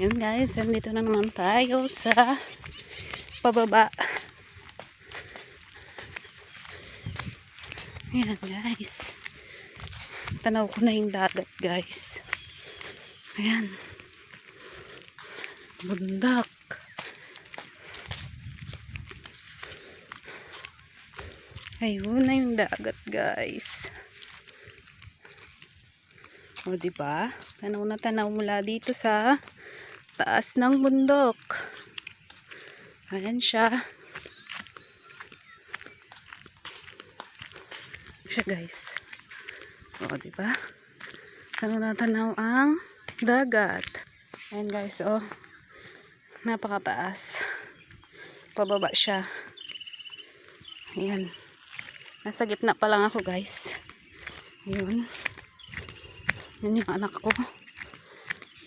Yun guys, nandito na naman tayo sa pababa. Ayan guys. Tanaw ko na yung dagat guys. Ayan. Bundak. Ayun na yung dagat guys. O di ba? Tanaw na tanaw mula dito sa taas ng bundok. Ayan siya. Siya guys. O di ba? Tanaw na tanaw ang dagat. Ayan guys, oh. Napakataas. Pababa siya. Ayan. Nasa gitna pa lang ako guys. Ayun. Yun yung anak ko.